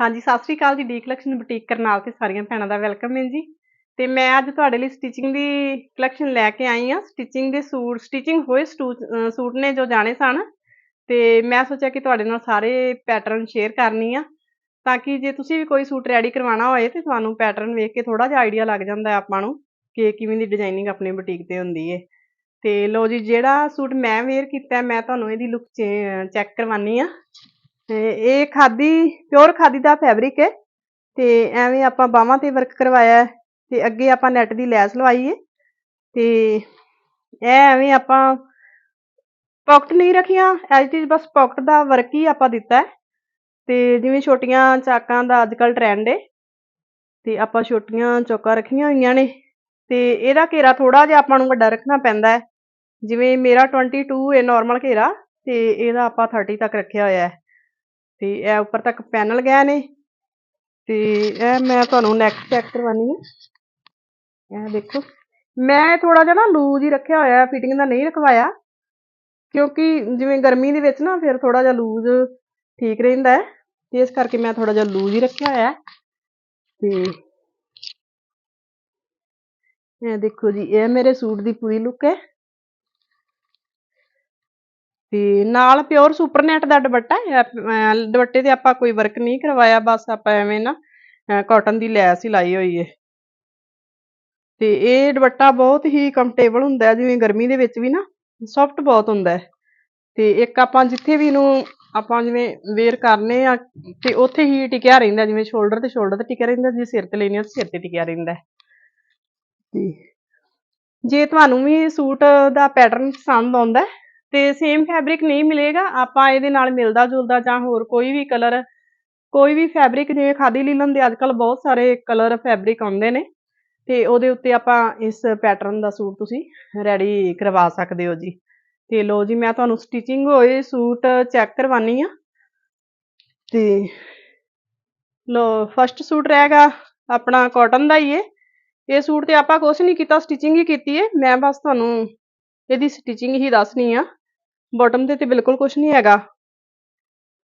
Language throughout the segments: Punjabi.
ਹਾਂਜੀ, ਸਤਿ ਸ੍ਰੀ ਅਕਾਲ ਜੀ ਡੀ ਕਲੈਕਸ਼ਨ ਬੁਟੀਕ ਕਰਨਾਲ ਤੇ ਸਾਰੀਆਂ ਭੈਣਾਂ ਦਾ ਵੈਲਕਮ ਹੈ ਜੀ। ਤੇ ਮੈਂ ਅੱਜ ਤੁਹਾਡੇ ਲਈ ਸਟਿਚਿੰਗ ਦੀ ਕਲੈਕਸ਼ਨ ਲੈ ਕੇ ਆਈ ਹਾਂ। ਸਟਿਚਿੰਗ ਦੇ ਸੂਟ ਸਟਿਚਿੰਗ ਹੋਏ ਸਟੂ- ਸੂਟ ਨੇ ਜੋ ਜਾਣੇ ਸਨ। ਤੇ ਮੈਂ ਸੋਚਿਆ ਕਿ ਤੁਹਾਡੇ ਨਾਲ ਸਾਰੇ ਪੈਟਰਨ ਸ਼ੇਅਰ ਕਰਨੀ ਆ, ਤਾਂ ਕਿ ਜੇ ਤੁਸੀਂ ਵੀ ਕੋਈ ਸੂਟ ਰੈਡੀ ਕਰਵਾਉਣਾ ਹੋਏ ਤੇ ਤੁਹਾਨੂੰ ਪੈਟਰਨ ਵੇਖ ਕੇ ਥੋੜਾ ਜਿਹਾ ਆਈਡੀਆ ਲੱਗ ਜਾਂਦਾ ਹੈ ਆਪਾਂ ਨੂੰ ਕਿ ਕਿਵੇਂ ਦੀ ਡਿਜ਼ਾਈਨਿੰਗ ਆਪਣੀ ਬੁਟੀਕ ਤੇ ਹੁੰਦੀ ਹੈ। ਤੇ ਲੋ ਜੀ, ਜਿਹੜਾ ਸੂਟ ਮੈਂ ਵੇਅਰ ਕੀਤਾ, ਮੈਂ ਤੁਹਾਨੂੰ ਇਹਦੀ ਲੁੱਕ ਚੈੱਕ ਕਰਵਾਨੀ ਆ ਇਹ ਖਾਦੀ ਪਿਓਰ ਖਾਦੀ ਦਾ ਫੈਬਰਿਕ ਹੈ ਤੇ ਐਵੇਂ ਆਪਾਂ ਬਾਹਾਂ ਤੇ ਵਰਕ ਕਰਵਾਇਆ ਹੈ ਤੇ ਅੱਗੇ ਆਪਾਂ ਨੈਟ ਦੀ ਲੈਸ ਲਵਾਈ ਹੈ ਤੇ ਇਹ ਐਵੇਂ ਆਪਾਂ ਪਾਕਟ ਨਹੀਂ ਰੱਖੀਆਂ ਐਜ ਇਟ ਬਸ ਪਾਕਟ ਦਾ ਵਰਕ ਹੀ ਆਪਾਂ ਦਿੱਤਾ ਹੈ ਤੇ ਜਿਵੇਂ ਛੋਟੀਆਂ ਚਾਕਾਂ ਦਾ ਅੱਜ ਅੱਜਕੱਲ ਟ੍ਰੈਂਡ ਹੈ ਤੇ ਆਪਾਂ ਛੋਟੀਆਂ ਚੌਕਾਂ ਰੱਖੀਆਂ ਹੋਈਆਂ ਨੇ ਤੇ ਇਹਦਾ ਘੇਰਾ ਥੋੜਾ ਜਿਹਾ ਆਪਾਂ ਨੂੰ ਵੱਡਾ ਰੱਖਣਾ ਪੈਂਦਾ ਹੈ ਜਿਵੇਂ ਮੇਰਾ 22 ਹੈ ਨਾਰਮਲ ਘੇਰਾ ਤੇ ਇਹਦਾ ਆਪਾਂ 30 ਤੱਕ ਰੱਖਿਆ ਹੋਇਆ ਹੈ। ਤੇ ਇਹ ਉੱਪਰ ਤੱਕ ਪੈਨਲ ਗਏ ਨੇ ਤੇ ਇਹ ਮੈਂ ਤੁਹਾਨੂੰ ਨੈਕ ਚੈੱਕ ਕਰਵਾਨੀ ਹੈ ਇਹ ਦੇਖੋ, ਮੈਂ ਥੋੜਾ ਜਿਹਾ ਨਾ ਲੂਜ਼ ਹੀ ਰੱਖਿਆ ਹੋਇਆ ਫਿਟਿੰਗ ਦਾ ਨਹੀਂ ਰਖਵਾਇਆ, ਕਿਉਂਕਿ ਜਿਵੇਂ ਗਰਮੀ ਦੇ ਵਿੱਚ ਨਾ ਫਿਰ ਥੋੜਾ ਜਿਹਾ ਲੂਜ਼ ਠੀਕ ਰਹਿੰਦਾ ਹੈ, ਤੇ ਇਸ ਕਰਕੇ ਮੈਂ ਥੋੜਾ ਜਿਹਾ ਲੂਜ਼ ਹੀ ਰੱਖਿਆ ਹੋਇਆ। ਤੇ ਇਹ ਦੇਖੋ ਜੀ, ਇਹ ਮੇਰੇ ਸੂਟ ਦੀ ਪੂਰੀ ਲੁੱਕ ਹੈ। ਤੇ ਨਾਲ ਪਿਓਰ ਸੁਪਰਨੈਟ ਦਾ ਦੁਪੱਟਾ ਦੁਪੱਟੇ ਤੇ ਆਪਾਂ ਕੋਈ ਵਰਕ ਨਹੀਂ ਕਰਵਾਇਆ ਬਸ ਆਪਾਂ ਐਵੇਂ ਨਾ ਕਾਟਨ ਦੀ ਲੈਸ ਹੀ ਲਾਈ ਹੋਈ ਹੈ। ਤੇ ਇਹ ਦੁਪੱਟਾ ਬਹੁਤ ਹੀ ਕੰਫਰਟੇਬਲ ਹੁੰਦਾ ਜਿਵੇਂ ਗਰਮੀ ਦੇ ਵਿੱਚ ਵੀ ਨਾ ਸੌਫਟ ਬਹੁਤ ਹੁੰਦਾ ਤੇ ਇੱਕ ਆਪਾਂ ਜਿੱਥੇ ਵੀ ਇਹਨੂੰ ਆਪਾਂ ਜਿਵੇਂ ਵੇਅਰ ਕਰਨੇ ਆ ਤੇ ਉੱਥੇ ਹੀ ਟਿਕਿਆ ਰਹਿੰਦਾ ਜਿਵੇਂ ਸ਼ੋਲਡਰ ਤੇ ਸ਼ੋਲਡਰ ਤੇ ਟਿਕਿਆ ਰਹਿੰਦਾ ਜੇ ਸਿਰ ਤੇ ਲੈਣੀ ਆ ਸਿਰ ਤੇ ਟਿਕਿਆ ਰਹਿੰਦਾ। ਤੇ ਜੇ ਤੁਹਾਨੂੰ ਵੀ ਸੂਟ ਦਾ ਪੈਟਰਨ ਪਸੰਦ ਆਉਂਦਾ ਤੇ ਸੇਮ ਫੈਬਰਿਕ ਨਹੀਂ ਮਿਲੇਗਾ, ਆਪਾਂ ਇਹਦੇ ਨਾਲ ਮਿਲਦਾ ਜੁਲਦਾ ਜਾਂ ਹੋਰ ਕੋਈ ਵੀ ਕਲਰ ਕੋਈ ਵੀ ਫੈਬਰਿਕ ਜਿਵੇਂ ਖਾਦੀ ਲੀਲਨ ਦੇ ਅੱਜਕੱਲ ਬਹੁਤ ਸਾਰੇ ਕਲਰ ਫੈਬਰਿਕ ਆਉਂਦੇ ਨੇ ਤੇ ਉਹਦੇ ਉੱਤੇ ਆਪਾਂ ਇਸ ਪੈਟਰਨ ਦਾ ਸੂਟ ਤੁਸੀਂ ਰੈਡੀ ਕਰਵਾ ਸਕਦੇ ਹੋ ਜੀ। ਤੇ ਲੋ ਜੀ, ਮੈਂ ਤੁਹਾਨੂੰ ਸਟਿਚਿੰਗ ਹੋਏ ਸੂਟ ਚੈੱਕ ਕਰਵਾਨੀ ਆ ਤੇ ਲੋ ਫਸਟ ਸੂਟ ਰਹੇਗਾ ਆਪਣਾ ਕਾਟਨ ਦਾ ਹੀ ਹੈ ਇਹ ਸੂਟ ਤੇ ਆਪਾਂ ਕੁਛ ਨਹੀਂ ਕੀਤਾ ਸਟਿਚਿੰਗ ਹੀ ਕੀਤੀ ਏ। ਮੈਂ ਬਸ ਤੁਹਾਨੂੰ ਇਹਦੀ ਸਟਿਚਿੰਗ ਹੀ ਦੱਸਣੀ ਆ ਬਾਟਮ ਦੇ ਤੇ ਬਿਲਕੁਲ ਕੁਛ ਨਹੀਂ ਹੈਗਾ।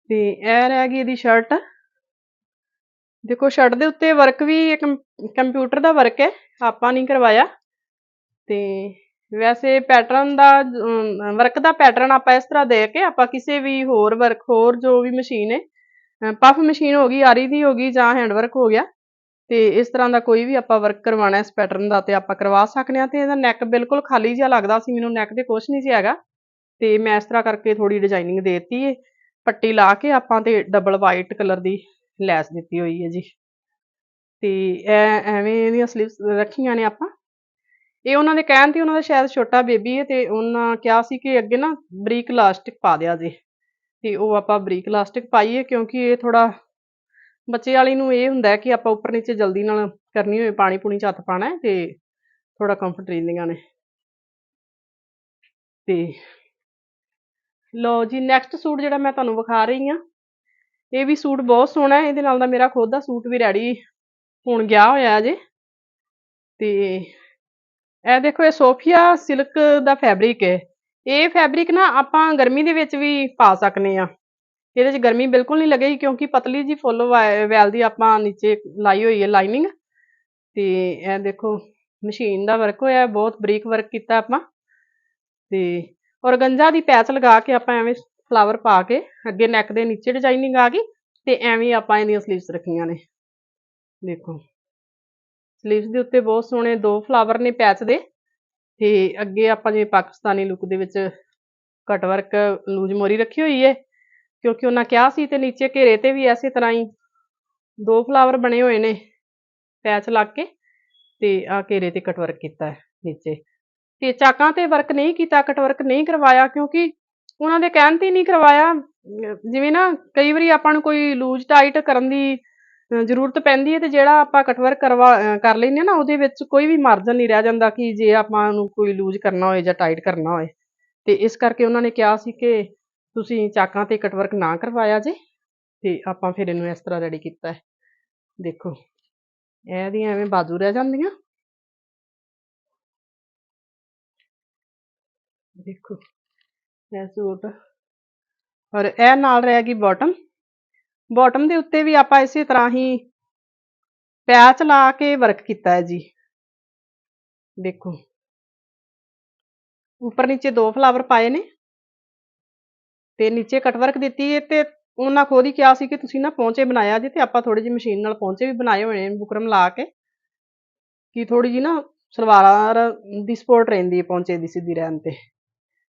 ਤੇ ਇਹ ਰਹਿ ਗਈ ਇਹਦੀ ਸ਼ਰਟ ਦੇਖੋ ਸ਼ਰਟ ਦੇ ਉੱਤੇ ਵਰਕ ਵੀ ਕੰਪਿਊਟਰ ਦਾ ਵਰਕ ਹੈ, ਆਪਾਂ ਨਹੀਂ ਕਰਵਾਇਆ। ਤੇ ਵੈਸੇ ਪੈਟਰਨ ਦਾ ਵਰਕ ਦਾ ਪੈਟਰਨ ਆਪਾਂ ਇਸ ਤਰ੍ਹਾਂ ਦੇ ਕੇ ਆਪਾਂ ਕਿਸੇ ਵੀ ਹੋਰ ਵਰਕ ਹੋਰ ਜੋ ਵੀ ਮਸ਼ੀਨ ਹੈ ਪਫ ਮਸ਼ੀਨ ਹੋ ਗਈ, ਆਰੀ ਦੀ ਹੋ ਗਈ ਜਾਂ ਹੈਂਡ ਵਰਕ ਹੋ ਗਿਆ, ਤੇ ਇਸ ਤਰ੍ਹਾਂ ਦਾ ਕੋਈ ਵੀ ਆਪਾਂ ਵਰਕ ਕਰਵਾਉਣਾ ਇਸ ਪੈਟਰਨ ਦਾ ਤੇ ਆਪਾਂ ਕਰਵਾ ਸਕਦੇ ਹਾਂ ਤੇ ਇਹਦਾ ਨੈਕ ਬਿਲਕੁਲ ਖਾਲੀ ਜਿਹਾ ਲੱਗਦਾ ਸੀ, ਮੈਨੂੰ ਨੈਕ ਤੇ ਕੁਛ ਨਹੀਂ ਸੀ ਹੈਗਾ। ਤੇ ਮੈਂ ਇਸ ਤਰ੍ਹਾਂ ਕਰਕੇ ਥੋੜੀ ਡਿਜ਼ਾਈਨਿੰਗ ਦੇਤੀ ਹੈ ਪੱਟੀ ਲਾ ਕੇ ਆਪਾਂ ਤੇ ਡਬਲ ਵਾਈਟ ਕਲਰ ਦੀ ਲੈਸ ਦਿੱਤੀ ਹੋਈ ਹੈ ਜੀ। ਤੇ ਇਹ ਐਵੇਂ ਇਹਦੀਆਂ ਸਲੀਵਸ ਰੱਖੀਆਂ ਨੇ ਆਪਾਂ। ਇਹ ਉਹਨਾਂ ਦੇ ਕਹਿਣ ਤੇ ਉਹਨਾਂ ਦਾ ਸ਼ਾਇਦ ਛੋਟਾ ਬੇਬੀ ਹੈ ਤੇ ਉਹਨਾਂ ਕਿਹਾ ਸੀ ਕਿ ਅੱਗੇ ਨਾ ਬਰੀਕ ਇਲਾਸਟਿਕ ਪਾ ਦਿਆ ਜੇ। ਤੇ ਉਹ ਆਪਾਂ ਬਰੀਕ ਇਲਾਸਟਿਕ ਪਾਈਏ ਕਿਉਂਕਿ ਇਹ ਥੋੜਾ ਬੱਚੇ ਵਾਲੀ ਨੂੰ ਇਹ ਹੁੰਦਾ ਕਿ ਆਪਾਂ ਉੱਪਰ ਨੀਚੇ ਜਲਦੀ ਨਾਲ ਕਰਨੀ ਹੋਵੇ ਪਾਣੀ ਪੂਣੀ ਚ ਹੱਥ ਪਾਣਾ ਹੈ ਤੇ ਥੋੜਾ ਕੰਫਰਟ ਰਹਿੰਦੀਆਂ ਨੇ। ਤੇ ਲਓ ਜੀ ਨੈਕਸਟ ਸੂਟ ਜਿਹੜਾ ਮੈਂ ਤੁਹਾਨੂੰ ਵਿਖਾ ਰਹੀ ਹਾਂ, ਇਹ ਵੀ ਸੂਟ ਬਹੁਤ ਸੋਹਣਾ ਹੈ, ਇਹਦੇ ਨਾਲ ਦਾ ਮੇਰਾ ਖੁਦ ਦਾ ਸੂਟ ਵੀ ਰੈਡੀ ਹੋਣ ਗਿਆ ਹੋਇਆ ਜੇ ਤੇ ਇਹ ਦੇਖੋ, ਇਹ ਸੋਫੀਆ ਸਿਲਕ ਦਾ ਫੈਬਰਿਕ ਹੈ। ਇਹ ਫੈਬਰਿਕ ਨਾ ਆਪਾਂ ਗਰਮੀ ਦੇ ਵਿੱਚ ਵੀ ਪਾ ਸਕਨੇ ਆ ਇਹਦੇ 'ਚ ਗਰਮੀ ਬਿਲਕੁਲ ਨਹੀਂ ਲੱਗੇਗੀ, ਕਿਉਂਕਿ ਪਤਲੀ ਜੀ ਫੁੱਲ ਵੈਲ ਦੀ ਆਪਾਂ ਨੀਚੇ ਲਾਈ ਹੋਈ ਹੈ ਲਾਈਨਿੰਗ ਤੇ ਇਹ ਦੇਖੋ, ਮਸ਼ੀਨ ਦਾ ਵਰਕ ਹੋਇਆ, ਬਹੁਤ ਬਰੀਕ ਵਰਕ ਕੀਤਾ ਆਪਾਂ। ਤੇ ਔਰ ਗੰਜਾ ਦੀ ਪੈਚ ਲਗਾ ਕੇ ਆਪਾਂ ਐਵੇਂ ਫਲਾਵਰ ਪਾ ਕੇ ਅੱਗੇ ਨੈਕ ਦੇ ਨੀਚੇ ਡਿਜ਼ਾਈਨਿੰਗ ਆ ਗਈ ਤੇ ਐਵੇਂ ਆਪਾਂ ਇਹਦੀਆਂ ਸਲੀਵਸ ਰੱਖੀਆਂ ਨੇ। ਦੇਖੋ ਸਲੀਵਸ ਦੇ ਉੱਤੇ ਬਹੁਤ ਸੋਹਣੇ ਦੋ ਫਲਾਵਰ ਨੇ ਪੈਚ ਦੇ ਤੇ ਅੱਗੇ ਆਪਾਂ ਜਿਵੇਂ ਪਾਕਿਸਤਾਨੀ ਲੁੱਕ ਦੇ ਵਿੱਚ ਕਟ ਵਰਕ ਲੂਜ ਮੋਰੀ ਰੱਖੀ ਹੋਈ ਹੈ ਕਿਉਂਕਿ ਉਹਨਾਂ ਕਿਹਾ ਸੀ ਤੇ ਨੀਚੇ ਘੇਰੇ ਤੇ ਵੀ ਐਸੇ ਤਰ੍ਹਾਂ ਹੀ ਦੋ ਫਲਾਵਰ ਬਣੇ ਹੋਏ ਨੇ ਪੈਚ ਲੱਗ ਕੇ ਤੇ ਆ ਘੇਰੇ ਤੇ ਕਟ ਵਰਕ ਕੀਤਾ ਹੈ ਨੀਚੇ। ਤੇ ਚਾਕਾਂ ਤੇ ਵਰਕ ਨਹੀਂ ਕੀਤਾ ਕਟਵਰਕ ਨਹੀਂ ਕਰਵਾਇਆ ਕਿਉਂਕਿ ਉਹਨਾਂ ਦੇ ਕਹਿਣ ਤੇ ਨਹੀਂ ਕਰਵਾਇਆ। ਜਿਵੇਂ ਨਾ ਕਈ ਵਾਰੀ ਆਪਾਂ ਨੂੰ ਕੋਈ ਲੂਜ ਟਾਈਟ ਕਰਨ ਦੀ ਜ਼ਰੂਰਤ ਪੈਂਦੀ ਹੈ ਤੇ ਜਿਹੜਾ ਆਪਾਂ ਕਟਵਰਕ ਕਰਵਾ ਕਰ ਲੈਂਦੇ ਨਾ, ਉਹਦੇ ਵਿੱਚ ਕੋਈ ਵੀ ਮਾਰਜਨ ਨਹੀਂ ਰਹਿ ਜਾਂਦਾ ਕਿ ਜੇ ਆਪਾਂ ਨੂੰ ਕੋਈ ਲੂਜ ਕਰਨਾ ਹੋਏ ਜਾਂ ਟਾਈਟ ਕਰਨਾ ਹੋਏ। ਤੇ ਇਸ ਕਰਕੇ ਉਹਨਾਂ ਨੇ ਕਿਹਾ ਸੀ ਕਿ ਤੁਸੀਂ ਚਾਕਾਂ ਤੇ ਕਟਵਰਕ ਨਾ ਕਰਵਾਇਆ ਜੇ ਤੇ ਆਪਾਂ ਫਿਰ ਇਹਨੂੰ ਇਸ ਤਰ੍ਹਾਂ ਰੈਡੀ ਕੀਤਾ ਦੇਖੋ ਇਹਦੀਆਂ ਐਵੇਂ ਬਾਜੂ ਰਹਿ ਜਾਂਦੀਆਂ। ਦੇਖੋ, ਇਹ ਸੂਟ। ਔਰ ਇਹ ਨਾਲ ਰਹਿ ਬਾਟਮ ਬਾਟਮ ਦੇ ਉੱਤੇ ਵੀ ਆਪਾਂ ਇਸੇ ਤਰ੍ਹਾਂ ਹੀ ਪੈਚ ਲਾ ਕੇ ਵਰਕ ਕੀਤਾ ਹੈ ਜੀ। ਦੇਖੋ, ਉੱਪਰ ਨੀਚੇ ਦੋ ਫਲਾਵਰ ਪਾਏ ਨੇ। ਤੇ ਨੀਚੇ ਕਟ ਵਰਕ ਦਿੱਤੀ ਹੈ ਤੇ ਉਹਨਾਂ ਖੁਦ ਹੀ ਕਿਹਾ ਸੀ ਕਿ ਤੁਸੀਂ ਨਾ ਪਹੁੰਚੇ ਬਣਾਇਆ ਜੀ ਤੇ ਆਪਾਂ ਥੋੜੀ ਜਿਹੀ ਮਸ਼ੀਨ ਨਾਲ ਪਹੁੰਚੇ ਵੀ ਬਣਾਏ ਹੋਏ ਨੇ, ਬੁਕਰਮ ਲਾ ਕੇ। ਕਿ ਥੋੜੀ ਜੀ ਨਾ ਸਲਵਾਰਾਂ ਦੀ ਸਪੋਰਟ ਰਹਿੰਦੀ ਹੈ ਪਹੁੰਚੇ ਦੀ ਸਿੱਧੀ ਰਹਿਣ ਤੇ।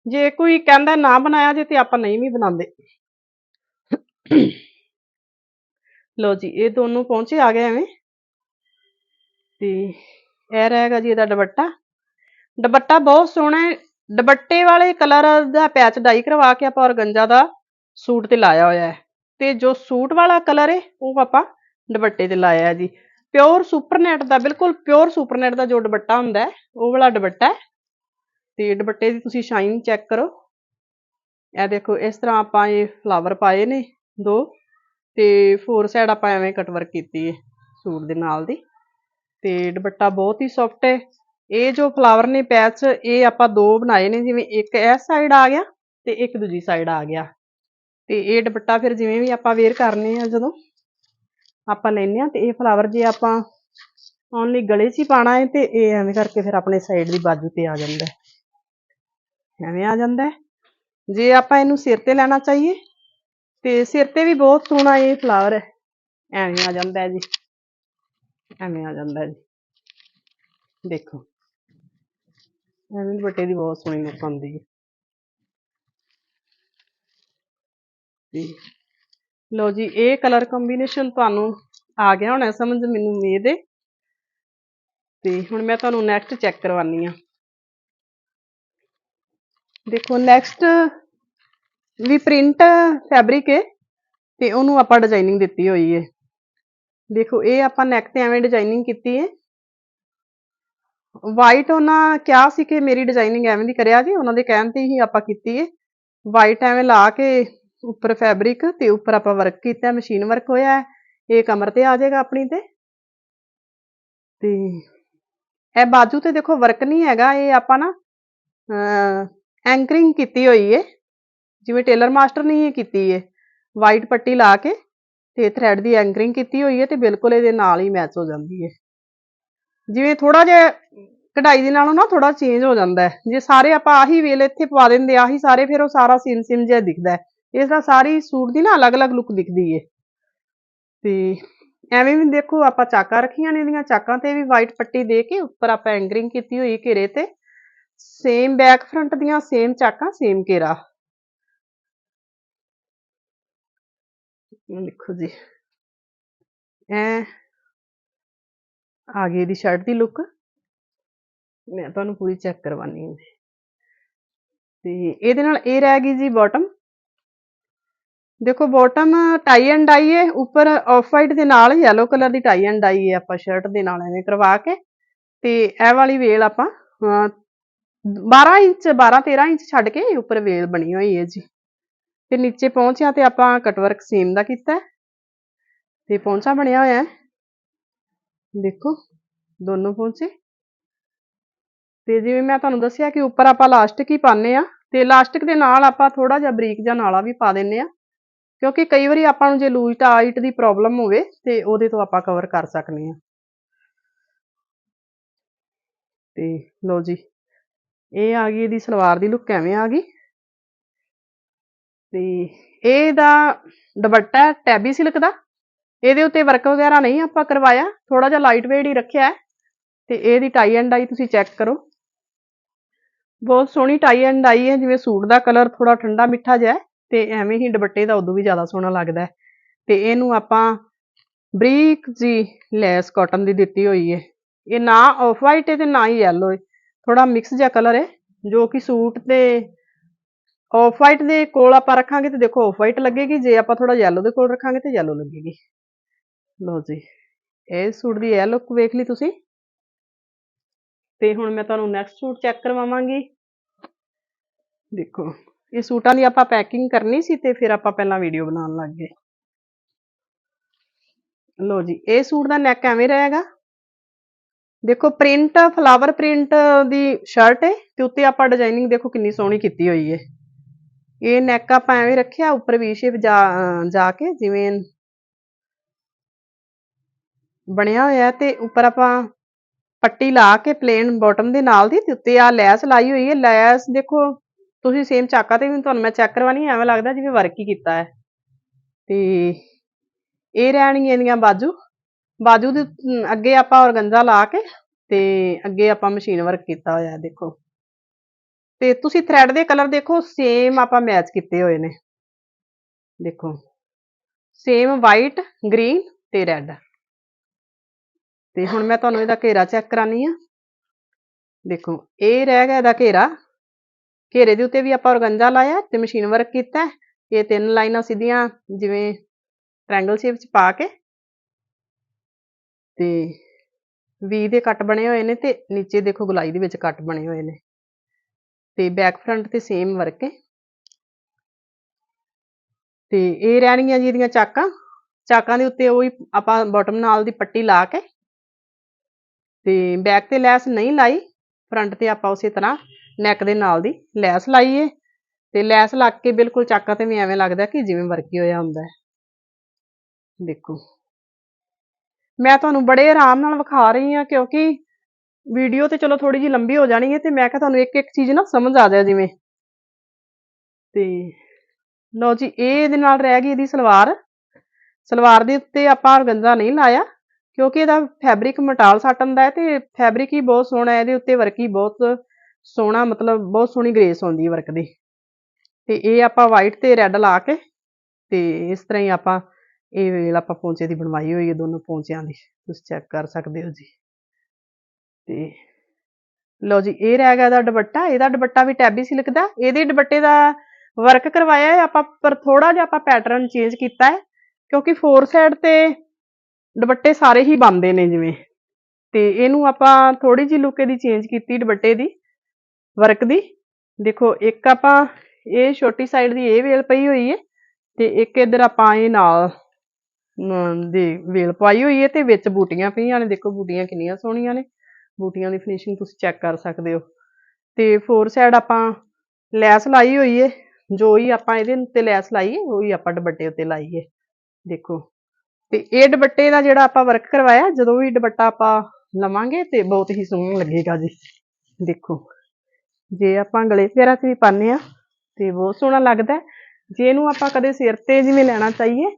ਜੇ ਕੋਈ ਕਹਿੰਦਾ ਨਾ ਬਣਾਇਆ ਜੇ ਤੇ ਆਪਾਂ ਨਹੀਂ ਵੀ ਬਣਾਉਂਦੇ। ਲੋ ਜੀ, ਇਹ ਦੋਨੋਂ ਪਹੁੰਚੇ, ਆ ਗਏ ਐਵੇਂ। ਤੇ ਇਹ ਰਹੇਗਾ ਜੀ ਇਹਦਾ ਦੁਪੱਟਾ। ਦੁਪੱਟਾ ਬਹੁਤ ਸੋਹਣਾ ਹੈ। ਦੁਪੱਟੇ ਵਾਲੇ ਕਲਰ ਦਾ ਪੈਚ ਡਾਈ ਕਰਵਾ ਕੇ ਆਪਾਂ ਔਰਗੰਜਾ ਦਾ ਸੂਟ ਤੇ ਲਾਇਆ ਹੋਇਆ ਹੈ। ਤੇ ਜੋ ਸੂਟ ਵਾਲਾ ਕਲਰ ਹੈ, ਉਹ ਆਪਾਂ ਦੁਪੱਟੇ ਤੇ ਲਾਇਆ ਹੈ ਜੀ। ਪਿਓਰ ਸੁਪਰਨੈਟ ਦਾ, ਬਿਲਕੁਲ ਪਿਓਰ ਸੁਪਰਨੈਟ ਦਾ ਜੋ ਦੁਪੱਟਾ ਹੁੰਦਾ ਹੈ, ਉਹ ਵਾਲਾ ਦੁਪੱਟਾ ਹੈ। ਤੇ ਦੁਪੱਟੇ ਦੀ ਤੁਸੀਂ ਸ਼ਾਈਨ ਚੈੱਕ ਕਰੋ। ਇਹ ਦੇਖੋ, ਇਸ ਤਰ੍ਹਾਂ ਆਪਾਂ ਇਹ ਫਲਾਵਰ ਪਾਏ ਨੇ ਦੋ ਤੇ ਫੋਰ ਸਾਈਡ ਆਪਾਂ ਐਵੇਂ ਕਟਵਰਕ ਕੀਤੀ ਹੈ ਸੂਟ ਦੇ ਨਾਲ ਦੀ। ਤੇ ਦੁਪੱਟਾ ਬਹੁਤ ਹੀ ਸੌਫਟ ਹੈ ਇਹ ਜੋ ਫਲਾਵਰ ਨੇ ਪੈਚ ਇਹ ਆਪਾਂ ਦੋ ਬਣਾਏ ਨੇ, ਜਿਵੇਂ ਇੱਕ ਇਸ ਸਾਈਡ ਆ ਗਿਆ ਤੇ ਇੱਕ ਦੂਜੀ ਸਾਈਡ ਆ ਗਿਆ। ਤੇ ਇਹ ਦੁਪੱਟਾ ਫਿਰ ਜਿਵੇਂ ਵੀ ਆਪਾਂ ਵੇਅਰ ਕਰਨੇ ਆ ਜਦੋਂ ਆਪਾਂ ਲੈਨੇ ਆ ਤੇ ਇਹ ਫਲਾਵਰ ਜੇ ਆਪਾਂ ਓਨਲੀ ਗਲੇ 'ਚ ਹੀ ਪਾਣਾ ਹੈ ਤੇ ਇਹ ਐਵੇਂ ਕਰਕੇ ਫਿਰ ਆਪਣੇ ਸਾਈਡ ਦੀ ਬਾਜੂ ਤੇ ਆ ਜਾਂਦਾ ਹੈ ਐਵੇਂ ਆ ਜਾਂਦਾ ਹੈ। ਜੇ ਆਪਾਂ ਇਹਨੂੰ ਸਿਰ ਤੇ ਲੈਣਾ ਚਾਹੀਏ, ਤੇ ਸਿਰ ਤੇ ਵੀ ਬਹੁਤ ਸੋਹਣਾ ਇਹ ਫਲਾਵਰ ਹੈ। ਐਵੇਂ ਆ ਜਾਂਦਾ ਹੈ ਜੀ। ਐਵੇਂ ਆ ਜਾਂਦਾ ਹੈ ਜੀ। ਦੇਖੋ, ਐਵੇਂ ਦੁਪੱਟੇ ਦੀ ਬਹੁਤ ਸੋਹਣੀ ਲੁੱਕ ਆਉਂਦੀ ਹੈ। ਤੇ ਲੋ ਜੀ, ਇਹ ਕਲਰ ਕੰਬੀਨੇਸ਼ਨ ਤੁਹਾਨੂੰ ਆ ਗਿਆ ਹੋਣਾ ਸਮਝ ਮੈਨੂੰ ਉਮੀਦ ਹੈ। ਤੇ ਹੁਣ ਮੈਂ ਤੁਹਾਨੂੰ ਨੈਕਸਟ ਚੈੱਕ ਕਰਵਾਨੀ ਆ ਦੇਖੋ ਨੈਕਸਟ ਵੀ ਪ੍ਰਿੰਟ ਫੈਬਰਿਕ ਹੈ ਤੇ ਉਹਨੂੰ ਆਪਾਂ ਡਿਜ਼ਾਈਨਿੰਗ ਦਿੱਤੀ ਹੋਈ ਹੈ ਦੇਖੋ, ਇਹ ਆਪਾਂ ਨੈਕ ਤੇ ਐਵੇਂ ਡਿਜ਼ਾਈਨਿੰਗ ਕੀਤੀ ਹੈ ਵਾਈਟ ਉਹਨਾਂ ਕਿਹਾ ਸੀ ਕਿ ਮੇਰੀ ਡਿਜ਼ਾਈਨਿੰਗ ਐਵੇਂ ਦੀ ਕਰਿਆ ਜੀ, ਉਹਨਾਂ ਦੇ ਕਹਿਣ ਤੇ ਹੀ ਆਪਾਂ ਕੀਤੀ ਹੈ ਵਾਈਟ ਐਵੇਂ ਲਾ ਕੇ ਉੱਪਰ ਫੈਬਰਿਕ ਤੇ ਉੱਪਰ ਆਪਾਂ ਵਰਕ ਕੀਤਾ ਮਸ਼ੀਨ ਵਰਕ ਹੋਇਆ ਇਹ ਕਮਰ ਤੇ ਆ ਜਾਏਗਾ ਆਪਣੀ ਤੇ। ਤੇ ਇਹ ਬਾਜੂ ਤੇ ਦੇਖੋ ਵਰਕ ਨਹੀਂ ਹੈਗਾ, ਇਹ ਆਪਾਂ ਨਾ ਐਂਕਰਿੰਗ ਕੀਤੀ ਹੋਈ ਏ। ਜਿਵੇਂ ਟੇਲਰ ਮਾਸਟਰ ਨੇ ਹੀ ਕੀਤੀ ਏ। ਵਾਈਟ ਪੱਟੀ ਲਾ ਕੇ ਤੇ ਥ੍ਰੈਡ ਦੀ ਐਂਕਰਿੰਗ ਕੀਤੀ ਹੋਈ ਹੈ ਤੇ ਬਿਲਕੁਲ ਇਹਦੇ ਨਾਲ ਹੀ ਮੈਚ ਹੋ ਜਾਂਦੀ ਹੈ ਜਿਵੇਂ ਥੋੜਾ ਜਿਹਾ ਕਢਾਈ ਦੇ ਨਾਲੋਂ ਨਾ ਥੋੜਾ ਚੇਂਜ ਹੋ ਜਾਂਦਾ ਹੈ ਜੇ ਸਾਰੇ ਆਪਾਂ ਆਹੀ ਵੇਲ ਇੱਥੇ ਪਵਾ ਦਿੰਦੇ, ਆਹੀ ਸਾਰੇ ਫਿਰ ਉਹ ਸਾਰਾ ਸਿਮ ਸਿਮ ਜਿਹਾ ਦਿਖਦਾ ਹੈ ਇਸ ਦਾ ਸਾਰੀ ਸੂਟ ਦੀ ਨਾ ਅਲੱਗ-ਅਲੱਗ ਲੁੱਕ ਦਿਖਦੀ ਏ। ਤੇ ਐਵੇਂ ਵੀ ਦੇਖੋ ਆਪਾਂ ਚਾਕਾਂ ਰੱਖੀਆਂ ਨੇ ਇਹਦੀਆਂ। ਚਾਕਾਂ ਤੇ ਵੀ ਵਾਈਟ ਪੱਟੀ ਦੇ ਕੇ ਉੱਪਰ ਆਪਾਂ ਐਂਕਰਿੰਗ ਕੀਤੀ ਹੋਈ ਘੇਰੇ ਤੇ। ਸੇਮ ਬੈਕ ਫਰੰਟ ਦੀਆਂ ਸੇਮ ਚਾਕਾਂ ਸੇਮ ਘੇਰਾ। ਦੇਖੋ ਜੀ। ਐ, ਆ ਗਈ ਇਹਦੀ ਸ਼ਰਟ ਦੀ ਲੁੱਕ ਮੈਂ ਤੁਹਾਨੂੰ ਪੂਰੀ ਚੈੱਕ ਕਰਵਾਨੀ ਹੈ। ਤੇ ਇਹਦੇ ਨਾਲ ਇਹ ਰਹਿ ਗਈ ਜੀ ਬਾਟਮ ਦੇਖੋ ਬਾਟਮ ਟਾਈ ਐਂਡ ਡਾਈ ਹੈ, ਉੱਪਰ ਆਫ ਵਾਈਟ ਦੇ ਨਾਲ ਯੈਲੋ ਕਲਰ ਦੀ ਟਾਈ ਐਂਡ ਡਾਈ ਹੈ ਆਪਾਂ ਸ਼ਰਟ ਦੇ ਨਾਲ ਐਵੇਂ ਕਰਵਾ ਕੇ। ਤੇ ਇਹ ਵਾਲੀ ਵੇਲ ਆਪਾਂ 12 ਇੰਚ 12 13 ਇੰਚ ਛੱਡ ਕੇ ਉੱਪਰ ਵੇਲ ਬਣੀ ਹੋਈ ਹੈ ਜੀ। ਤੇ ਨੀਚੇ ਪਹੁੰਚਿਆ ਤੇ ਆਪਾਂ ਕਟਵਰਕ ਸੇਮ ਦਾ ਕੀਤਾ ਤੇ ਪਹੁੰਚਾ ਬਣਿਆ ਹੋਇਆ ਹੈ। ਦੇਖੋ, ਦੋਨੋਂ ਪਹੁੰਚੇ ਤੇ ਜਿਵੇਂ ਮੈਂ ਤੁਹਾਨੂੰ ਦੱਸਿਆ ਕਿ ਉੱਪਰ ਆਪਾਂ ਲਾਸਟਿਕ ਹੀ ਪਾਉਂਦੇ ਆ ਤੇ ਲਾਸਟਿਕ ਦੇ ਨਾਲ ਆਪਾਂ ਥੋੜਾ ਜਿਹਾ ਬਰੀਕ ਜਿਹਾ ਨਾਲਾ ਵੀ ਪਾ ਦਿੰਨੇ ਆ ਕਿਉਂਕਿ ਕਈ ਵਾਰੀ ਆਪਾਂ ਨੂੰ ਜੇ ਲੂਜ਼ ਟਾਈਟ ਦੀ ਪ੍ਰੋਬਲਮ ਹੋਵੇ ਤੇ ਉਹਦੇ ਤੋਂ ਆਪਾਂ ਕਵਰ ਕਰ ਸਕਨੇ ਆ ਤੇ ਲੋ ਜੀ ਇਹ ਆ ਗਈ ਇਹਦੀ ਸਲਵਾਰ ਦੀ ਲੁੱਕ ਐਵੇਂ ਆ ਗਈ। ਤੇ ਇਹਦਾ ਦੁਪੱਟਾ ਟੈਬੀ ਸਿਲਕ ਦਾ। ਇਹਦੇ ਉੱਤੇ ਵਰਕ ਵਗੈਰਾ ਨਹੀਂ ਆਪਾਂ ਕਰਵਾਇਆ ਥੋੜਾ ਜਿਹਾ ਲਾਈਟ ਵੇਟ ਹੀ ਰੱਖਿਆ ਤੇ ਇਹਦੀ ਟਾਈ ਐਂਡ ਡਾਈ ਤੁਸੀਂ ਚੈੱਕ ਕਰੋ। ਬਹੁਤ ਸੋਹਣੀ ਟਾਈ ਐਂਡ ਡਾਈ ਹੈ, ਜਿਵੇਂ ਸੂਟ ਦਾ ਕਲਰ ਥੋੜਾ ਠੰਡਾ ਮਿੱਠਾ ਜਿਹਾ ਹੈ ਤੇ ਐਵੇਂ ਹੀ ਦੁਪੱਟੇ ਦਾ ਉਦੋਂ ਵੀ ਜ਼ਿਆਦਾ ਸੋਹਣਾ ਲੱਗਦਾ ਹੈ। ਤੇ ਇਹਨੂੰ ਆਪਾਂ ਬਰੀਕ ਜੀ ਲੈਸ ਕਾਟਨ ਦੀ ਦਿੱਤੀ ਹੋਈ ਹੈ। ਇਹ ਨਾ ਆਫ ਵਾਈਟ ਹੈ ਤੇ ਨਾ ਹੀ ਯੈਲੋ ਹੈ। ਥੋੜਾ ਮਿਕਸ ਜਿਹਾ ਕਲਰ ਹੈ ਜੋ ਕਿ ਸੂਟ ਤੇ ਆਫ ਵਾਈਟ ਦੇ ਕੋਲ ਆਪਾਂ ਰੱਖਾਂਗੇ ਤੇ ਦੇਖੋ ਆਫ ਵਾਈਟ ਲੱਗੇਗੀ, ਜੇ ਆਪਾਂ ਥੋੜਾ ਯੈਲੋ ਦੇ ਕੋਲ ਰੱਖਾਂਗੇ ਤੇ ਯੈਲੋ ਲੱਗੇਗੀ। ਲਓ ਜੀ, ਇਹ ਸੂਟ ਦੀ ਇਹ ਲੁੱਕ ਵੇਖ ਲਈ ਤੁਸੀਂ। ਤੇ ਹੁਣ ਮੈਂ ਤੁਹਾਨੂੰ ਨੈਕਸਟ ਸੂਟ ਚੈੱਕ ਕਰਵਾਵਾਂਗੀ। ਦੇਖੋ, ਇਹ ਸੂਟਾਂ ਦੀ ਆਪਾਂ ਪੈਕਿੰਗ ਕਰਨੀ ਸੀ ਤੇ ਫਿਰ ਆਪਾਂ ਪਹਿਲਾਂ ਵੀਡੀਓ ਬਣਾਉਣ ਲੱਗ ਗਏ। ਲੋ ਜੀ, ਇਹ ਸੂਟ ਦਾ ਨੈਕ ਐਵੇਂ ਰਹੇਗਾ। ਦੇਖੋ ਪ੍ਰਿੰਟ ਫਲਾਵਰ ਪ੍ਰਿੰਟ ਦੀ ਸ਼ਰਟ ਹੈ ਤੇ ਉੱਤੇ ਆਪਾਂ ਡਿਜ਼ਾਈਨਿੰਗ ਦੇਖੋ ਕਿੰਨੀ ਸੋਹਣੀ ਕੀਤੀ ਹੋਈ ਹੈ ਇਹ ਨੈਕ ਆਪਾਂ ਐਵੇਂ ਰੱਖਿਆ, ਉੱਪਰ ਵੀ ਸ਼ੇਪ ਜਾ ਕੇ ਜਿਵੇਂ ਬਣਿਆ ਹੋਇਆ ਤੇ ਉੱਪਰ ਆਪਾਂ ਪੱਟੀ ਲਾ ਕੇ ਪਲੇਨ ਬਾਟਮ ਦੇ ਨਾਲ ਦੀ ਤੇ ਉੱਤੇ ਆ ਲੈਸ ਲਾਈ ਹੋਈ ਹੈ ਲੈਸ ਦੇਖੋ, ਤੁਸੀਂ ਸੇਮ ਚਾਕਾ ਤੇ ਵੀ ਤੁਹਾਨੂੰ ਮੈਂ ਚੈੱਕ ਕਰਵਾਣੀ ਐਵੇਂ ਲੱਗਦਾ ਜਿਵੇਂ ਵਰਕ ਹੀ ਕੀਤਾ ਹੈ। ਤੇ ਇਹ ਰਹਿਣਗੀਆਂ ਇਹਦੀਆਂ ਬਾਜੂ। ਬਾਜੂ ਦੇ ਅੱਗੇ ਆਪਾਂ ਔਰਗੰਜ਼ਾ ਲਾ ਕੇ ਤੇ ਅੱਗੇ ਆਪਾਂ ਮਸ਼ੀਨ ਵਰਕ ਕੀਤਾ ਹੋਇਆ ਦੇਖੋ। ਤੇ ਤੁਸੀਂ ਥ੍ਰੈਡ ਦੇ ਕਲਰ ਦੇਖੋ ਸੇਮ ਆਪਾਂ ਮੈਚ ਕੀਤੇ ਹੋਏ ਨੇ। ਦੇਖੋ ਸੇਮ ਵਾਈਟ ਗ੍ਰੀਨ ਤੇ ਰੈੱਡ ਤੇ ਹੁਣ ਮੈਂ ਤੁਹਾਨੂੰ ਇਹਦਾ ਘੇਰਾ ਚੈੱਕ ਕਰਾਨੀ ਆ। ਦੇਖੋ, ਇਹ ਰਹਿ ਗਿਆ ਇਹਦਾ ਘੇਰਾ। ਘੇਰੇ ਦੇ ਉੱਤੇ ਵੀ ਆਪਾਂ ਔਰਗੰਜ਼ਾ ਲਾਇਆ ਤੇ ਮਸ਼ੀਨ ਵਰਕ ਕੀਤਾ। ਇਹ ਤਿੰਨ ਲਾਈਨਾਂ ਸਿੱਧੀਆਂ, ਜਿਵੇਂ ਟ੍ਰਾਇੰਗਲ ਸ਼ੇਪ ਚ ਪਾ ਕੇ ਤੇ ਵੀ ਦੇ ਕੱਟ ਬਣੇ ਹੋਏ ਨੇ ਤੇ ਨੀਚੇ ਦੇਖੋ ਗੁਲਾਈ ਦੇ ਵਿੱਚ ਕੱਟ ਬਣੇ ਹੋਏ ਨੇ। ਤੇ ਬੈਕ ਫਰੰਟ ਤੇ ਸੇਮ ਵਰਕ ਹੈ। ਤੇ ਇਹ ਰਹਿਣਗੀਆਂ ਜੀ ਇਹਦੀਆਂ ਚਾਕਾਂ। ਚਾਕਾਂ ਦੇ ਉੱਤੇ ਉਹੀ ਆਪਾਂ ਬਾਟਮ ਨਾਲ ਦੀ ਪੱਟੀ ਲਾ ਕੇ ਤੇ ਬੈਕ ਤੇ ਲੈਸ ਨਹੀਂ ਲਾਈ। ਫਰੰਟ ਤੇ ਆਪਾਂ ਉਸੇ ਤਰ੍ਹਾਂ ਨੈਕ ਦੇ ਨਾਲ ਦੀ ਲੈਸ ਲਾਈਏ ਤੇ ਲੈਸ ਲੱਗ ਕੇ ਬਿਲਕੁਲ ਚਾਕਾਂ ਤੇ ਵੀ ਐਵੇਂ ਲੱਗਦਾ ਕਿ ਜਿਵੇਂ ਵਰਕੀ ਹੋਇਆ ਹੁੰਦਾ ਹੈ। ਦੇਖੋ। ਮੈਂ ਤੁਹਾਨੂੰ ਬੜੇ ਆਰਾਮ ਨਾਲ ਵਿਖਾ ਰਹੀ ਹਾਂ ਕਿਉਂਕਿ ਵੀਡੀਓ ਤੇ ਚਲੋ ਥੋੜੀ ਜਿਹੀ ਲੰਬੀ ਹੋ ਜਾਣੀ ਹੈ ਤੇ ਮੈਂ ਕਿਹਾ ਤੁਹਾਨੂੰ ਇੱਕ ਇੱਕ ਚੀਜ਼ ਨਾ ਸਮਝ ਆ ਜਾਏ ਜਿਵੇਂ। ਤੇ ਲਓ ਜੀ, ਇਹ ਇਹਦੇ ਨਾਲ ਰਹਿ ਗਈ ਇਹਦੀ ਸਲਵਾਰ। ਸਲਵਾਰ ਦੇ ਉੱਤੇ ਆਪਾਂ ਔਰਗੰਜ਼ਾ ਨਹੀਂ ਲਾਇਆ ਕਿਉਂਕਿ ਇਹਦਾ ਫੈਬਰਿਕ ਮਟਾਲ ਸਾਟਨ ਦਾ ਹੈ ਤੇ ਫੈਬਰਿਕ ਹੀ ਬਹੁਤ ਸੋਹਣਾ ਹੈ, ਇਹਦੇ ਉੱਤੇ ਵਰਕ ਹੀ ਬਹੁਤ ਸੋਹਣਾ, ਮਤਲਬ ਬਹੁਤ ਸੋਹਣੀ ਗ੍ਰੇਸ ਆਉਂਦੀ ਹੈ ਵਰਕ ਦੀ। ਤੇ ਇਹ ਆਪਾਂ ਵਾਈਟ ਤੇ ਰੈੱਡ ਲਾ ਕੇ ਤੇ ਇਸ ਤਰ੍ਹਾਂ ਹੀ ਆਪਾਂ ਇਹ ਵੇਲ ਆਪਾਂ ਪੌਂਚੇ ਦੀ ਬਣਵਾਈ ਹੋਈ ਹੈ ਦੋਨੋਂ ਪੌਂਚਿਆਂ ਦੀ। ਤੁਸੀਂ ਚੈੱਕ ਕਰ ਸਕਦੇ ਹੋ ਜੀ। ਤੇ ਲਓ ਜੀ, ਇਹ ਰਹਿ ਗਿਆ ਇਹਦਾ ਦੁਪੱਟਾ। ਇਹਦਾ ਦੁਪੱਟਾ ਵੀ ਟੈਬੀ ਸਿਲਕ ਦਾ। ਇਹਦੇ ਦੁਪੱਟੇ ਦਾ ਵਰਕ ਕਰਵਾਇਆ ਹੈ ਆਪਾਂ, ਪਰ ਥੋੜਾ ਜਿਹਾ ਆਪਾਂ ਪੈਟਰਨ ਚੇਂਜ ਕੀਤਾ ਹੈ, ਕਿਉਂਕਿ ਫੋਰ ਸਾਈਡ ਤੇ ਦੁਪੱਟੇ ਸਾਰੇ ਹੀ ਬੰਦੇ ਨੇ ਜਿਵੇਂ। ਤੇ ਇਹਨੂੰ ਆਪਾਂ ਥੋੜੀ ਜਿਹੀ ਲੁੱਕ ਇਹਦੀ ਚੇਂਜ ਕੀਤੀ ਦੁਪੱਟੇ ਦੀ ਵਰਕ ਦੀ। ਦੇਖੋ, ਇੱਕ ਆਪਾਂ, ਇਹ ਛੋਟੀ ਸਾਈਡ ਦੀ ਇਹ ਵੇਲ ਪਈ ਹੋਈ ਹੈ, ਤੇ ਇੱਕ ਇਧਰ ਆਪਾਂ ਇਹ ਨਾਲ ਦੀ ਵੇਲ ਪਾਈ ਹੋਈ ਹੈ ਤੇ ਵਿੱਚ ਬੂਟੀਆਂ ਪਈਆਂ ਨੇ। ਦੇਖੋ ਬੂਟੀਆਂ ਕਿੰਨੀਆਂ ਸੋਹਣੀਆਂ ਨੇ। ਬੂਟੀਆਂ ਦੀ ਫਿਨਿਸ਼ਿੰਗ ਤੁਸੀਂ ਚੈੱਕ ਕਰ ਸਕਦੇ ਹੋ। ਤੇ ਫੋਰ ਸਾਈਡ ਆਪਾਂ ਲੈਸ ਲਾਈ ਹੋਈ ਹੈ ਜੋ ਹੀ ਆਪਾਂ ਇਹਦੇ ਉੱਤੇ ਲੈਸ ਲਾਈ ਹੈ ਉਹੀ ਆਪਾਂ ਦੁਪੱਟੇ ਉੱਤੇ ਲਾਈ ਹੈ ਦੇਖੋ। ਤੇ ਇਹ ਦੁਪੱਟੇ ਦਾ ਜਿਹੜਾ ਆਪਾਂ ਵਰਕ ਕਰਵਾਇਆ, ਜਦੋਂ ਵੀ ਦੁਪੱਟਾ ਆਪਾਂ ਲਵਾਂਗੇ ਤੇ ਬਹੁਤ ਹੀ ਸੋਹਣਾ ਲੱਗੇਗਾ ਜੀ। ਦੇਖੋ। ਜੇ ਆਪਾਂ ਗਲੇ ਵਗੈਰਾ 'ਚ ਵੀ ਪਾਉਂਦੇ ਆ ਤੇ ਬਹੁਤ ਸੋਹਣਾ ਲੱਗਦਾ। ਜੇ ਇਹਨੂੰ ਆਪਾਂ ਕਦੇ ਸਿਰ ਤੇ ਜਿਵੇਂ ਲੈਣਾ ਚਾਹੀਏ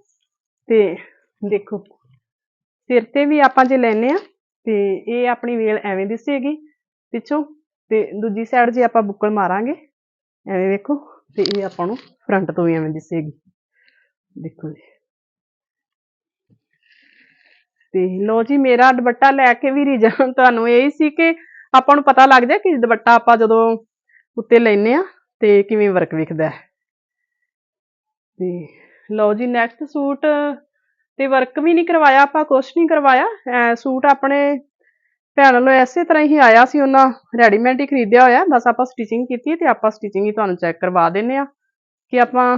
ਤੇ ਦੇਖੋ, ਸਿਰ ਤੇ ਵੀ ਆਪਾਂ ਜੇ ਲੈਨੇ ਆ ਤੇ ਇਹ ਆਪਣੀ ਵੇਲ ਐਵੇਂ ਦਿਸੇਗੀ ਪਿੱਛੋਂ ਤੇ ਦੂਜੀ ਸਾਈਡ ਜੇ ਆਪਾਂ ਬੁੱਕਲ ਮਾਰਾਂਗੇ, ਐਵੇਂ ਵੇਖੋ ਤੇ ਇਹ ਆਪਾਂ ਨੂੰ ਫਰੰਟ ਤੋਂ ਵੀ ਐਵੇਂ ਦਿਸੇਗੀ ਦੇਖੋ ਜੀ। ਤੇ ਲੋ ਜੀ, ਮੇਰਾ ਦੁਪੱਟਾ ਲੈ ਕੇ ਵੀ ਰੀਜਨ ਤੁਹਾਨੂੰ ਇਹ ਸੀ ਕਿ ਆਪਾਂ ਨੂੰ ਪਤਾ ਲੱਗ ਜਾਏ ਕਿ ਦੁਪੱਟਾ ਆਪਾਂ ਜਦੋਂ ਉੱਤੇ ਲੈਨੇ ਆ ਤੇ ਕਿਵੇਂ ਵਰਕ ਵਿਖਦਾ ਹੈ। ਤੇ ਲਓ ਜੀ ਨੈਕਸਟ ਸੂਟ ਤੇ ਵਰਕ ਵੀ ਨਹੀਂ ਕਰਵਾਇਆ, ਆਪਾਂ ਕੁਛ ਨਹੀਂ ਕਰਵਾਇਆ। ਸੂਟ ਆਪਣੇ ਭੈਣ ਵੱਲੋਂ ਐਸੇ ਤਰ੍ਹਾਂ ਹੀ ਆਇਆ ਸੀ, ਉਹਨਾਂ ਰੈਡੀਮੇਡ ਹੀ ਖਰੀਦਿਆ ਹੋਇਆ। ਬਸ ਆਪਾਂ ਸਟਿਚਿੰਗ ਕੀਤੀ ਤੇ ਆਪਾਂ ਸਟਿਚਿੰਗ ਹੀ ਤੁਹਾਨੂੰ ਚੈੱਕ ਕਰਵਾ ਦਿੰਨੇ ਆ ਕਿ ਆਪਾਂ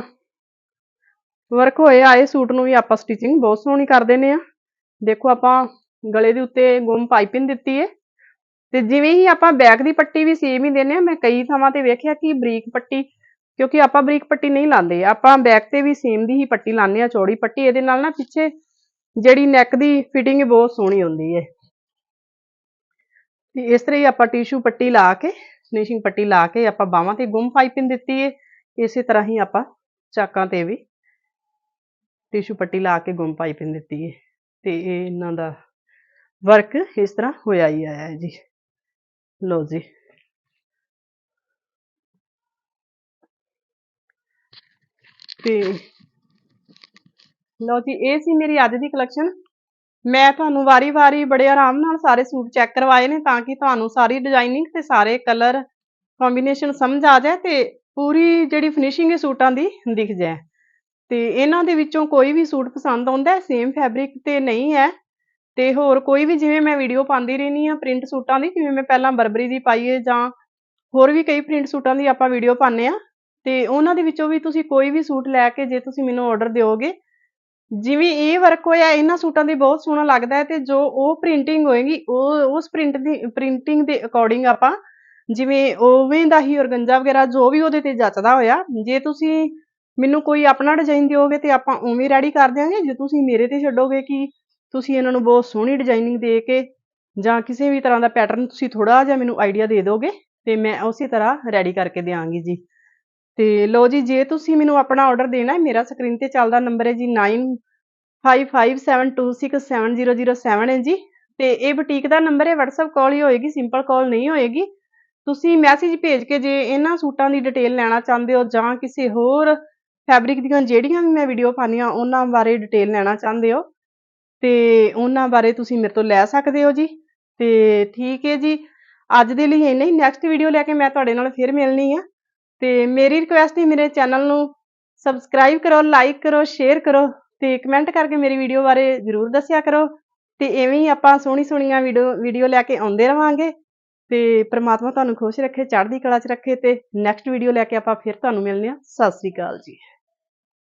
ਵਰਕ ਹੋਏ, ਆਏ ਸੂਟ ਨੂੰ ਵੀ ਆਪਾਂ ਸਟਿਚਿੰਗ ਬਹੁਤ ਸੋਹਣੀ ਕਰ ਦਿੰਨੇ ਆ। ਦੇਖੋ ਆਪਾਂ ਗਲੇ ਦੇ ਉੱਤੇ ਗੁੰਮ ਪਾਈਪਿੰਗ ਦਿੱਤੀ ਹੈ ਤੇ ਜਿਵੇਂ ਹੀ ਆਪਾਂ ਬੈਕ ਦੀ ਪੱਟੀ ਵੀ ਸੇਮ ਹੀ ਦਿੰਨੇ ਆ, ਮੈਂ ਕਈ ਥਾਵਾਂ ਤੇ ਵੇਖਿਆ ਕਿ ਬਰੀਕ ਪੱਟੀ ਕਿਉਂਕਿ ਆਪਾਂ ਬਰੀਕ ਪੱਟੀ ਨਹੀਂ ਲਾਉਂਦੇ। ਆਪਾਂ ਬੈਕ ਤੇ ਵੀ ਸੇਮ ਦੀ ਹੀ ਪੱਟੀ ਲਾਉਂਦੇ ਆ ਚੌੜੀ ਪੱਟੀ, ਇਹਦੇ ਨਾਲ ਨਾ ਪਿੱਛੇ ਜਿਹੜੀ ਨੈਕ ਦੀ ਫਿਟਿੰਗ ਬਹੁਤ ਸੋਹਣੀ ਹੁੰਦੀ ਹੈ। ਤੇ ਇਸ ਤਰ੍ਹਾਂ ਹੀ ਆਪਾਂ ਟਿਸ਼ੂ ਪੱਟੀ ਲਾ ਕੇ ਫਿਨਿਸ਼ਿੰਗ ਪੱਟੀ ਲਾ ਕੇ ਆਪਾਂ ਬਾਹਾਂ ਤੇ ਗੁੰਮ ਪਾਈਪਿੰਗ ਦਿੱਤੀ ਹੈ ਇਸੇ ਤਰ੍ਹਾਂ ਹੀ ਆਪਾਂ ਚਾਕਾਂ ਤੇ ਵੀ ਟਿਸ਼ੂ ਪੱਟੀ ਲਾ ਕੇ ਗੁੰਮ ਪਾਈਪਿੰਗ ਦਿੱਤੀ ਹੈ ਤੇ ਇਹ ਇਹਨਾਂ ਦਾ ਵਰਕ ਇਸ ਤਰ੍ਹਾਂ ਹੋਇਆ ਹੀ ਆਇਆ ਹੈ ਜੀ। ਲਓ ਜੀ। ਤੇ ਲਓ ਜੀ, ਇਹ ਸੀ ਮੇਰੀ ਅੱਜ ਦੀ ਕਲੈਕਸ਼ਨ ਮੈਂ ਤੁਹਾਨੂੰ ਵਾਰੀ-ਵਾਰੀ ਬੜੇ ਆਰਾਮ ਨਾਲ ਸਾਰੇ ਸੂਟ ਚੈੱਕ ਕਰਵਾਏ ਨੇ ਤਾਂ ਕਿ ਤੁਹਾਨੂੰ ਸਾਰੀ ਡਿਜ਼ਾਈਨਿੰਗ ਤੇ ਸਾਰੇ ਕਲਰ ਕੰਬੀਨੇਸ਼ਨ ਸਮਝ ਆ ਜਾਏ ਤੇ ਪੂਰੀ ਜਿਹੜੀ ਫਿਨਿਸ਼ਿੰਗ ਸੂਟਾਂ ਦੀ ਦਿਖ ਜਾਏ। ਤੇ ਇਹਨਾਂ ਦੇ ਵਿੱਚੋਂ ਕੋਈ ਵੀ ਸੂਟ ਪਸੰਦ ਆਉਂਦਾ ਸੇਮ ਫੈਬਰਿਕ ਤੇ ਨਹੀਂ ਹੈ। ਤੇ ਹੋਰ ਕੋਈ ਵੀ, ਜਿਵੇਂ ਮੈਂ ਵੀਡੀਓ ਪਾਉਂਦੀ ਰਹਿੰਦੀ ਆ ਪ੍ਰਿੰਟ ਸੂਟਾਂ ਦੀ, ਜਿਵੇਂ ਮੈਂ ਪਹਿਲਾਂ ਬਰਬਰੀ ਦੀ ਪਾਈ ਹੈ ਜਾਂ ਹੋਰ ਵੀ ਕਈ ਪ੍ਰਿੰਟ ਸੂਟਾਂ ਦੀ ਆਪਾਂ ਵੀਡੀਓ ਪਾਉਂਦੇ ਆ ਤੇ ਉਹਨਾਂ ਦੇ ਵਿੱਚੋਂ ਵੀ ਤੁਸੀਂ ਕੋਈ ਵੀ ਸੂਟ ਲੈ ਕੇ ਜੇ ਤੁਸੀਂ ਮੈਨੂੰ ਆਰਡਰ ਦਿਓਗੇ, ਜਿਵੇਂ ਇਹ ਵਰਕ ਹੋਇਆ, ਇਹਨਾਂ ਸੂਟਾਂ ਦੇ ਬਹੁਤ ਸੋਹਣਾ ਲੱਗਦਾ ਹੈ ਤੇ ਜੋ ਉਹ ਪ੍ਰਿੰਟਿੰਗ ਹੋਏਗੀ, ਉਹ, ਉਸ ਪ੍ਰਿੰਟ ਦੀ ਪ੍ਰਿੰਟਿੰਗ ਦੇ ਅਕੋਰਡਿੰਗ ਆਪਾਂ ਜਿਵੇਂ ਉਵੇਂ ਦਾ ਹੀ ਔਰਗੰਜਾ ਵਗੈਰਾ ਜੋ ਵੀ ਉਹਦੇ ਤੇ ਜੱਚਦਾ ਹੋਇਆ, ਜੇ ਤੁਸੀਂ ਮੈਨੂੰ ਕੋਈ ਆਪਣਾ ਡਿਜ਼ਾਈਨ ਦਿਓਗੇ ਤੇ ਆਪਾਂ ਉਵੇਂ ਰੈਡੀ ਕਰ ਦਿਆਂਗੇ, ਜੇ ਤੁਸੀਂ ਮੇਰੇ ਤੇ ਛੱਡੋਗੇ ਕਿ ਤੁਸੀਂ ਇਹਨਾਂ ਨੂੰ ਬਹੁਤ ਸੋਹਣੀ ਡਿਜ਼ਾਈਨਿੰਗ ਦੇ ਕੇ ਜਾਂ ਕਿਸੇ ਵੀ ਤਰ੍ਹਾਂ ਦਾ ਪੈਟਰਨ ਤੁਸੀਂ ਥੋੜਾ ਜਿਹਾ ਮੈਨੂੰ ਆਈਡੀਆ ਦੇ ਦੋਗੇ ਤੇ ਮੈਂ ਉਸੇ ਤਰ੍ਹਾਂ ਰੈਡੀ ਕਰਕੇ ਦਿਆਂਗੀ ਜੀ। ਤੇ ਲੋ ਜੀ, ਜੇ ਤੁਸੀਂ ਮੈਨੂੰ ਆਪਣਾ ਆਰਡਰ ਦੇਣਾ ਹੈ, ਮੇਰਾ ਸਕਰੀਨ ਤੇ ਚੱਲਦਾ ਨੰਬਰ ਹੈ ਜੀ 9557267007 ਹੈ ਜੀ। ਤੇ ਇਹ ਬੁਟੀਕ ਦਾ ਨੰਬਰ ਹੈ, WhatsApp ਕਾਲ ਹੀ ਹੋਏਗੀ ਸਿੰਪਲ ਕਾਲ ਨਹੀਂ ਹੋਏਗੀ। ਤੁਸੀਂ ਮੈਸੇਜ ਭੇਜ ਕੇ ਜੇ ਇਹਨਾਂ ਸੂਟਾਂ ਦੀ ਡਿਟੇਲ ਲੈਣਾ ਚਾਹੁੰਦੇ ਹੋ ਜਾਂ ਕਿਸੇ ਹੋਰ ਫੈਬਰਿਕ ਦੀਆਂ ਜਿਹੜੀਆਂ ਵੀ ਮੈਂ ਵੀਡੀਓ ਪਾਉਂਦੀਆਂ, ਉਹਨਾਂ ਬਾਰੇ ਡਿਟੇਲ ਲੈਣਾ ਚਾਹੁੰਦੇ ਹੋ, ਤੇ ਉਹਨਾਂ ਬਾਰੇ ਤੁਸੀਂ ਮੇਰੇ ਤੋਂ ਲੈ ਸਕਦੇ ਹੋ ਜੀ। ਤੇ ਠੀਕ ਹੈ ਜੀ, ਅੱਜ ਦੇ ਲਈ ਇੰਨਾ ਹੀ। ਨੈਕਸਟ ਵੀਡੀਓ ਲੈ ਕੇ ਮੈਂ ਤੁਹਾਡੇ ਨਾਲ ਫਿਰ ਮਿਲਣੀ ਆ। ਤੇ ਮੇਰੀ ਰਿਕੁਐਸਟ ਹੈ ਮੇਰੇ ਚੈਨਲ ਨੂੰ ਸਬਸਕ੍ਰਾਈਬ ਕਰੋ ਲਾਈਕ ਕਰੋ ਸ਼ੇਅਰ ਕਰੋ ਤੇ ਕਮੈਂਟ ਕਰਕੇ ਮੇਰੀ ਵੀਡੀਓ ਬਾਰੇ ਜ਼ਰੂਰ ਦੱਸਿਆ ਕਰੋ ਤੇ ਐਵੇਂ ਹੀ ਆਪਾਂ ਸੋਹਣੀ ਸੋਹਣੀਆਂ ਵੀਡੀਓ ਵੀਡੀਓ ਲੈ ਕੇ ਆਉਂਦੇ ਰਵਾਂਗੇ ਤੇ ਪ੍ਰਮਾਤਮਾ ਤੁਹਾਨੂੰ ਖੁਸ਼ ਰੱਖੇ, ਚੜ੍ਹਦੀ ਕਲਾ 'ਚ ਰੱਖੇ ਤੇ ਨੈਕਸਟ ਵੀਡੀਓ ਲੈ ਕੇ ਆਪਾਂ ਫਿਰ ਤੁਹਾਨੂੰ ਮਿਲਨੇ ਆ ਸਤਿ ਸ੍ਰੀ ਅਕਾਲ ਜੀ।